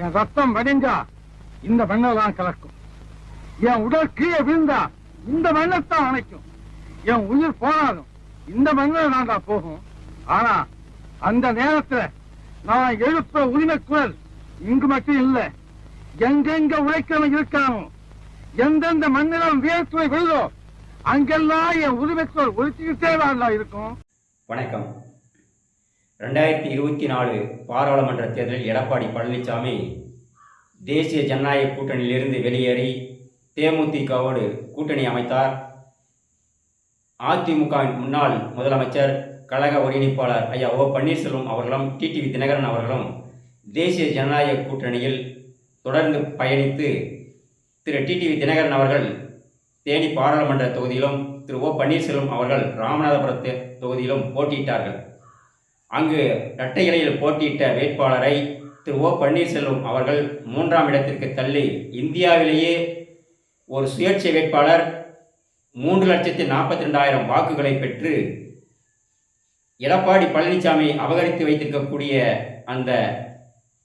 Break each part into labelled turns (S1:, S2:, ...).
S1: என் ரத்தம் வடிஞ்சா இந்த மண்ணை தான் கலக்கும். என் உடல் கீழே விழுந்தா இந்த மண்ணத்தான் அணைக்கும். என் உயிர் போனாலும் இந்த மண்ணில் தான்டா போகும். ஆனா அந்த நேரத்துல நான் எழுப்ப உரிமை குரல் இங்கு மட்டும் இல்ல. எங்கெங்க உழைக்கிறவன் இருக்கானோ எந்தெந்த மண்ணிலும் வியர்த்துவை விழுதோ அங்கெல்லாம் என் உரிமை குரல் ஒழிச்சுக்கிட்டே தான் இருக்கும்.
S2: வணக்கம். ரெண்டாயிரத்தி இருபத்தி நாலு பாராளுமன்ற தேர்தலில் எடப்பாடி பழனிசாமி தேசிய ஜனநாயக கூட்டணியிலிருந்து வெளியேறி தேமுதிகவோடு கூட்டணி அமைத்தார். அதிமுகவின் முன்னாள் முதலமைச்சர் கழக ஒருங்கிணைப்பாளர் ஐயா ஓ பன்னீர்செல்வம் அவர்களும் டிடிவி தினகரன் அவர்களும் தேசிய ஜனநாயக கூட்டணியில் தொடர்ந்து பயணித்து திரு டிடிவி தினகரன் அவர்கள் தேனி பாராளுமன்ற தொகுதியிலும் திரு ஓ பன்னீர்செல்வம் அவர்கள் ராமநாதபுரத்து தொகுதியிலும் போட்டியிட்டார்கள். அங்கு இரட்டை இலையில் போட்டியிட்ட வேட்பாளரை திரு ஓ பன்னீர்செல்வம் அவர்கள் மூன்றாம் இடத்திற்கு தள்ளி இந்தியாவிலேயே ஒரு சுயேட்சை வேட்பாளர் மூன்று லட்சத்தி நாற்பத்தி ரெண்டாயிரம் வாக்குகளை பெற்று எடப்பாடி பழனிசாமி அபகரித்து வைத்திருக்கக்கூடிய அந்த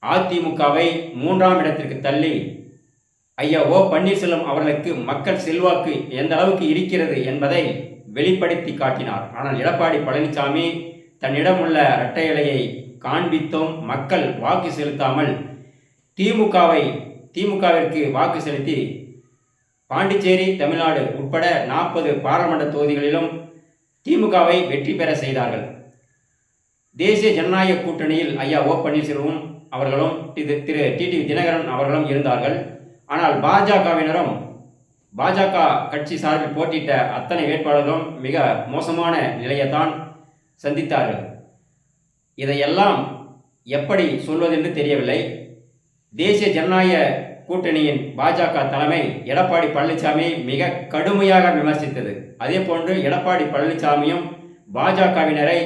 S2: அதிமுகவை மூன்றாம் இடத்திற்கு தள்ளி ஐயா ஓ பன்னீர்செல்வம் அவர்களுக்கு மக்கள் செல்வாக்கு எந்த அளவுக்கு இருக்கிறது என்பதை வெளிப்படுத்தி காட்டினார். ஆனால் எடப்பாடி பழனிசாமி தன்னிடம் உள்ள இரட்டை இலையை காண்பித்தும். மக்கள் வாக்கு செலுத்தாமல் திமுகவை திமுகவிற்கு வாக்கு செலுத்தி பாண்டிச்சேரி தமிழ்நாடு உட்பட நாற்பது பாராளுமன்ற தொகுதிகளிலும் திமுகவை வெற்றி பெற செய்தார்கள். தேசிய ஜனநாயக கூட்டணியில் ஐயா ஓ பன்னீர்செல்வம் அவர்களும் திரு திரு டிடிவி தினகரன் அவர்களும் இருந்தார்கள். ஆனால் பாஜகவினரும் பாஜக கட்சி சார்பில் போட்டியிட்ட அத்தனை வேட்பாளர்களும் மிக மோசமான நிலையைத்தான் சந்தித்தார்கள். இதையெல்லாம் எப்படி சொல்வதென்று தெரியவில்லை. தேசிய ஜனநாயக கூட்டணியின் பாஜக தலைமை எடப்பாடி பழனிசாமி மிக கடுமையாக விமர்சித்தது. அதே போன்று எடப்பாடி பழனிசாமியும் பாஜகவினரை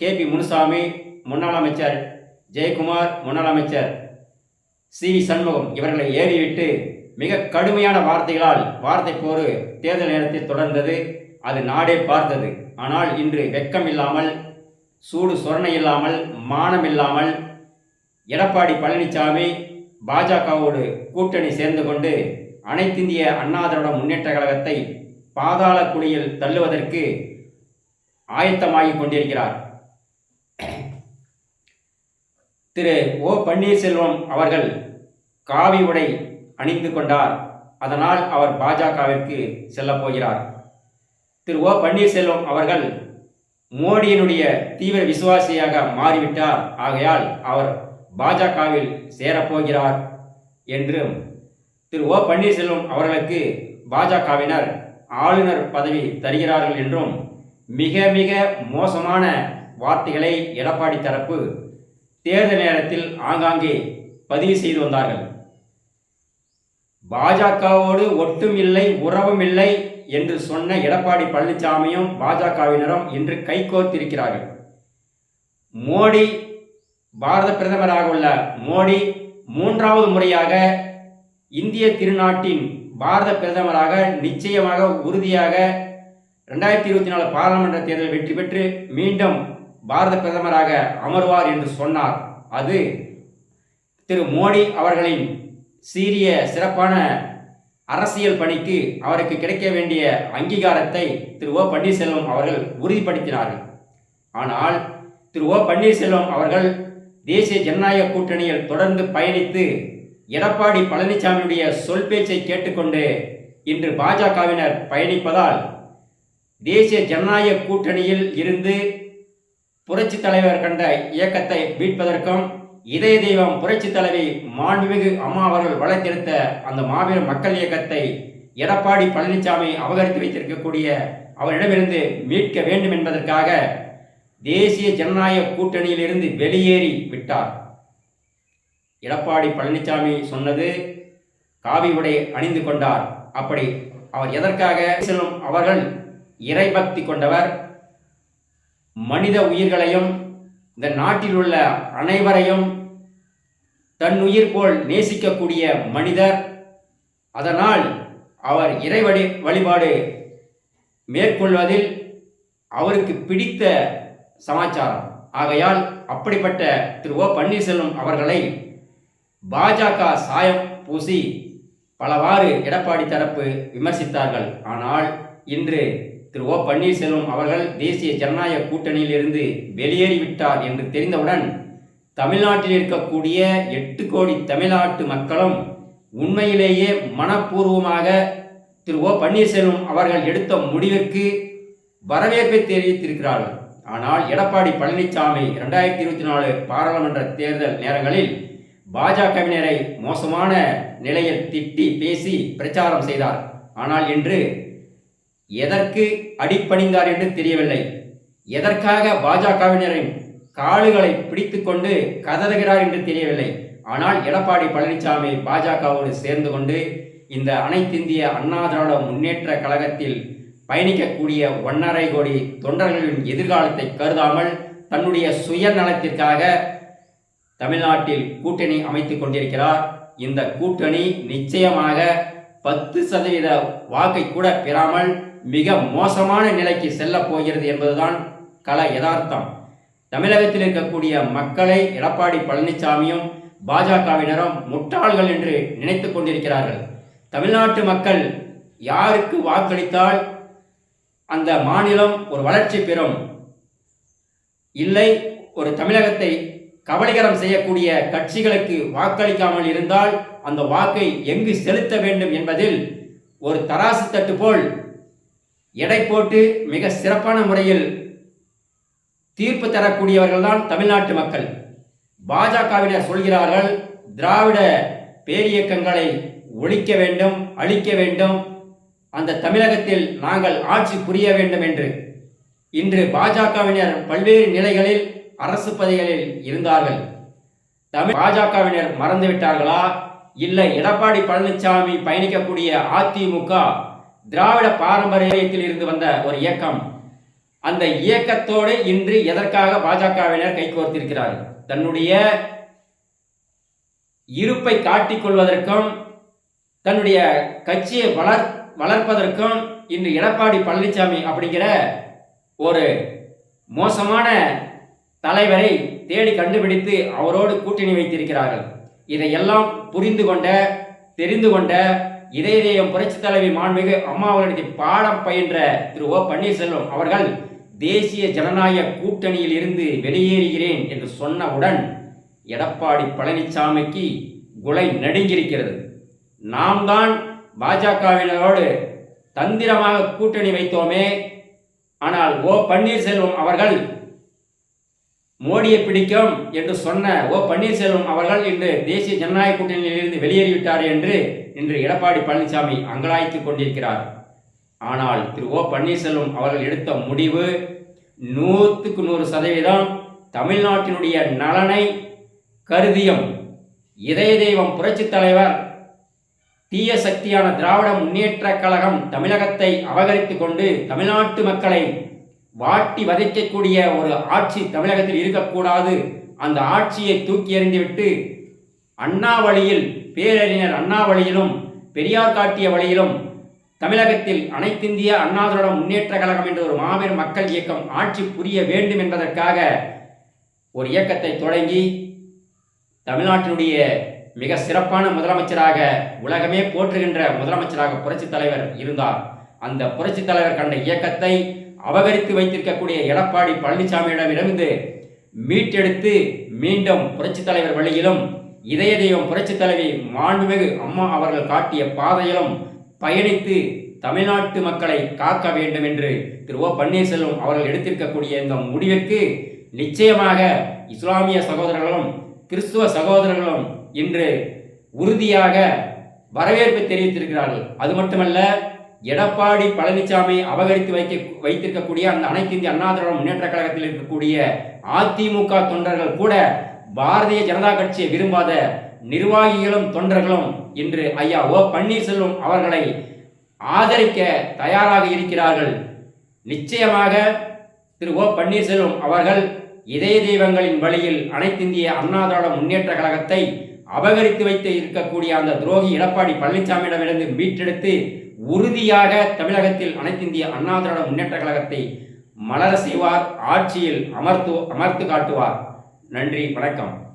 S2: கே பி முனுசாமி முன்னாள் அமைச்சர் ஜெயக்குமார் முன்னாள் அமைச்சர் சி வி சண்முகம் இவர்களை ஏறிவிட்டு மிக கடுமையான வார்த்தைகளால் வார்த்தை போரு தேர்தல் நேரத்தில் தொடர்ந்தது. அது நாடே பார்த்தது. ஆனால் இன்று வெட்கம் இல்லாமல் சூடு சொரணை இல்லாமல் மானம் இல்லாமல் எடப்பாடி பழனிசாமி பாஜகவோடு கூட்டணி சேர்ந்து கொண்டு அனைத்திந்திய அண்ணா திராவிட முன்னேற்ற கழகத்தை பாதாள குழியில் தள்ளுவதற்கு ஆயத்தமாகிக் கொண்டிருக்கிறார். திரு ஓ பன்னீர்செல்வம் அவர்கள் காவி உடை அணிந்து கொண்டார். அதனால் அவர் பாஜகவிற்கு செல்லப் போகிறார். திரு ஓ பன்னீர்செல்வம் அவர்கள் மோடியினுடைய தீவிர விசுவாசியாக மாறிவிட்டார். ஆகையால் அவர் பாஜகவில் சேரப்போகிறார் என்றும் திரு ஓ பன்னீர்செல்வம் அவர்களுக்கு பாஜகவினர் ஆளுநர் பதவி தருகிறார்கள் என்றும் மிக மிக மோசமான வார்த்தைகளை எடப்பாடி தரப்பு தேர்தல் நேரத்தில் ஆங்காங்கே பதிவு செய்து வந்தார்கள். பாஜகவோடு ஒட்டும் இல்லை உறவும் இல்லை என்று சொன்ன எடப்பாடி பழனிசாமியும் பாஜகவினரும் இன்று கைகோர்த்திருக்கிறார்கள். மோடி பாரத பிரதமராக உள்ள மோடி மூன்றாவது முறையாக இந்திய திருநாட்டின் பாரத பிரதமராக நிச்சயமாக உறுதியாக ரெண்டாயிரத்தி இருபத்தி நாலு பாராளுமன்ற தேர்தல் வெற்றி பெற்று மீண்டும் பாரத பிரதமராக அமர்வார் என்று சொன்னார். அது திரு மோடி அவர்களின் சீரிய சிறப்பான அரசியல் பணிக்கு அவருக்கு கிடைக்க வேண்டிய அங்கீகாரத்தை திரு ஓ பன்னீர்செல்வம் அவர்கள் உறுதிப்படுத்தினார்கள். ஆனால் திரு ஓ பன்னீர்செல்வம் அவர்கள் தேசிய ஜனநாயக கூட்டணியில் தொடர்ந்து பயணித்து எடப்பாடி பழனிசாமியுடைய சொல் பேச்சை கேட்டுக்கொண்டு இன்று பாஜகவினர் பயணிப்பதால் தேசிய ஜனநாயக கூட்டணியில் இருந்து புரட்சி தலைவர் கண்ட இயக்கத்தை மீட்பதற்கும் இதய தெய்வம் புரட்சி தலைவி மாண்புமிகு அம்மா அவர்கள் வளர்த்தெடுத்த அந்த மாபெரும் மக்கள் இயக்கத்தை எடப்பாடி பழனிசாமி அபகரித்து வைத்திருக்கக்கூடிய அவரிடமிருந்து மீட்க வேண்டும் என்பதற்காக தேசிய ஜனநாயக கூட்டணியிலிருந்து வெளியேறி விட்டார். எடப்பாடி பழனிசாமி சொன்னது காவி உடை அணிந்து கொண்டார். அப்படி அவர் எதற்காக செல்லும்? அவர்கள் இறைபக்தி கொண்டவர். மனித உயிர்களையும் இந்த நாட்டில் உள்ள அனைவரையும் தன் உயிர் போல் நேசிக்கக்கூடிய மனிதர். அதனால் அவர் இறை வழி வழிபாடு மேற்கொள்வதில் அவருக்கு பிடித்த சமாச்சாரம். ஆகையால் அப்படிப்பட்ட திரு ஓ பன்னீர்செல்வம் அவர்களை பாஜக சாயம் பூசி பலவாறு எடப்பாடி தரப்பு விமர்சித்தார்கள். ஆனால் இன்று திரு ஓ பன்னீர்செல்வம் அவர்கள் தேசிய ஜனநாயக கூட்டணியிலிருந்து வெளியேறிவிட்டார் என்று தெரிந்தவுடன் தமிழ்நாட்டில் இருக்கக்கூடிய எட்டு கோடி தமிழ்நாட்டு மக்களும் உண்மையிலேயே மனப்பூர்வமாக திரு ஓ பன்னீர்செல்வம் அவர்கள் எடுத்த முடிவிற்கு வரவேற்பை தெரிவித்திருக்கிறார்கள். ஆனால் எடப்பாடி பழனிசாமி இரண்டாயிரத்தி இருபத்தி நாலு பாராளுமன்ற தேர்தல் நேரங்களில் பாஜகவினரை மோசமான நிலையில் திட்டி பேசி பிரச்சாரம் செய்தார். ஆனால் இன்று எதற்கு அடிப்பணிந்தார் என்று தெரியவில்லை. எதற்காக பாஜகவினரின் காலுகளை பிடித்துக்கொண்டு கதறுகிறார் என்று தெரியவில்லை. ஆனால் எடப்பாடி பழனிசாமி பாஜகவோடு சேர்ந்து கொண்டு இந்த அனைத்திந்திய அண்ணா திராவிட முன்னேற்ற கழகத்தில் பயணிக்கக்கூடிய ஒன்றரை கோடி தொண்டர்களின் எதிர்காலத்தை கருதாமல் தன்னுடைய சுயநலத்திற்காக தமிழ்நாட்டில் கூட்டணி அமைத்து கொண்டிருக்கிறார். இந்த கூட்டணி நிச்சயமாக பத்து சதவீத வாக்கை கூட பெறாமல் மிக மோசமான நிலைக்கு செல்ல போகிறது என்பதுதான் கல யதார்த்தம். தமிழகத்தில் இருக்கக்கூடிய மக்களை எடப்பாடி பழனிசாமியும் பாஜகவினரும் முட்டாள்கள் என்று நினைத்து கொண்டிருக்கிறார்கள். தமிழ்நாட்டு மக்கள் யாருக்கு வாக்களித்தால் அந்த மாநிலம் ஒரு வளர்ச்சி பெறும்? இல்லை ஒரு தமிழகத்தை கபலீகரம் செய்யக்கூடிய கட்சிகளுக்கு வாக்களிக்காமல் இருந்தால் அந்த வாக்கை எங்கு செலுத்த வேண்டும் என்பதில் ஒரு தராசு தட்டு போல் எடை போட்டு மிக சிறப்பான முறையில் தீர்ப்பு தரக்கூடியவர்கள்தான் தமிழ்நாட்டு மக்கள். பாஜகவினர் சொல்கிறார்கள் திராவிட பேரியக்கங்களை ஒழிக்க வேண்டும் அழிக்க வேண்டும். அந்த தமிழகத்தில் நாங்கள் ஆட்சி புரிய வேண்டும் என்று. இன்று பாஜகவினர் பல்வேறு நிலைகளில் அரசு பதவிகளில் இருந்தார்கள். தமிழ் பாஜகவினர் மறந்துவிட்டார்களா? இல்லை எடப்பாடி பழனிசாமி பயணிக்கக்கூடிய அதிமுக திராவிட பாரம்பரியத்தில் இருந்து வந்த ஒரு இயக்கம். அந்த இயக்கத்தோடு இன்று எதற்காக பாஜகவினர் கைகோர்த்திருக்கிறார்கள் தன்னுடைய இருப்பை காட்டிக்கொள்வதற்கும் தன்னுடைய கட்சியை வளர் வளர்ப்பதற்கும் இன்று எடப்பாடி பழனிசாமி அப்படிங்கிற ஒரு மோசமான தலைவரை தேடி கண்டுபிடித்து அவரோடு கூட்டணி வைத்திருக்கிறார்கள். இதையெல்லாம் புரிந்து கொண்ட தெரிந்து கொண்ட இதயம் புரட்சி தலைவி மாண்புமிகு அம்மா பாடம் பயின்ற திரு ஓ பன்னீர்செல்வம் அவர்கள் தேசிய ஜனநாயக கூட்டணியில் இருந்து வெளியேறுகிறேன் என்று சொன்னவுடன் எடப்பாடி பழனிசாமிக்கு குலை நடுங்கியிருக்கிறது. நாம் தான் பாஜகவினரோடு தந்திரமாக கூட்டணி வைத்தோமே. ஆனால் ஓ பன்னீர்செல்வம் அவர்கள் மோடியை பிடிக்கும் என்று சொன்ன ஓ பன்னீர்செல்வம் அவர்கள் இன்று தேசிய ஜனநாயக கூட்டணியிலிருந்து வெளியேறிவிட்டார் என்று இன்று எடப்பாடி பழனிசாமி அங்கலாய்த்து கொண்டிருக்கிறார். ஆனால் திரு ஓ பன்னீர்செல்வம் அவர்கள் எடுத்த முடிவு நூற்றுக்கு நூறு சதவீதம் தமிழ்நாட்டினுடைய நலனை கருதியும். இதய தெய்வம் புரட்சித் தலைவர் தீய சக்தியான திராவிட முன்னேற்ற கழகம் தமிழகத்தை அபகரித்து கொண்டு தமிழ்நாட்டு மக்களை வாட்டி வதைக்கக்கூடிய ஒரு ஆட்சி தமிழகத்தில் இருக்கக்கூடாது. அந்த ஆட்சியை தூக்கி எறிந்துவிட்டு அண்ணா வழியில் பேரறிஞர் அண்ணா வழியிலும் பெரியார் காட்டிய வழியிலும் தமிழகத்தில் அனைத்திந்திய அண்ணாதிரோட முன்னேற்ற கழகம் என்ற ஒரு மாபெரும் மக்கள் இயக்கம் ஆட்சி புரிய வேண்டும் என்பதற்காக ஒரு இயக்கத்தை தொடங்கி தமிழ்நாட்டினுடைய மிக சிறப்பான முதலமைச்சராக உலகமே போற்றுகின்ற முதலமைச்சராக புரட்சித் தலைவர் இருந்தார். அந்த புரட்சித் தலைவர் கண்ட இயக்கத்தை அபகரித்து வைத்திருக்கக்கூடிய எடப்பாடி பழனிசாமியிடமிருந்து மீட்டெடுத்து மீண்டும் புரட்சித் தலைவர் வழியிலும் இதய தெய்வம் புரட்சித் தலைவி மாண்புமிகு அம்மா அவர்கள் காட்டிய பாதையிலும் பயணித்து தமிழ்நாட்டு மக்களை காக்க வேண்டும் என்று திரு ஓ பன்னீர்செல்வம் அவர்கள் எடுத்திருக்கக்கூடிய இந்த முடிவிற்கு நிச்சயமாக இஸ்லாமிய சகோதரர்களும் கிறிஸ்துவ சகோதரர்களும் இன்று உறுதியாக வரவேற்பு தெரிவித்திருக்கிறார்கள். அது மட்டுமல்ல எடப்பாடி பழனிசாமி அபகரித்து வைக்க வைத்திருக்கக்கூடிய அந்த அனைத்து இந்திய அண்ணா திராவிட முன்னேற்ற கழகத்தில் இருக்கக்கூடிய அதிமுக தொண்டர்கள் கூட பாரதிய ஜனதா கட்சியை விரும்பாத நிர்வாகிகளும் தொண்டர்களும் இன்று ஐயா ஓ பன்னீர்செல்வம் அவர்களை ஆதரிக்க தயாராக இருக்கிறார்கள். நிச்சயமாக திரு ஓ பன்னீர்செல்வம் அவர்கள் இதய தெய்வங்களின் வழியில் அனைத்திந்திய அண்ணா திராவிட முன்னேற்ற கழகத்தை அபகரித்து வைத்து இருக்கக்கூடிய அந்த துரோகி எடப்பாடி பழனிசாமியிடமிருந்து மீட்டெடுத்து உறுதியாக தமிழகத்தில் அனைத்திந்திய அண்ணா திராவிட முன்னேற்ற கழகத்தை மலர செய்வார் ஆட்சியில் அமர்த்து அமர்த்து காட்டுவார். நன்றி வணக்கம்.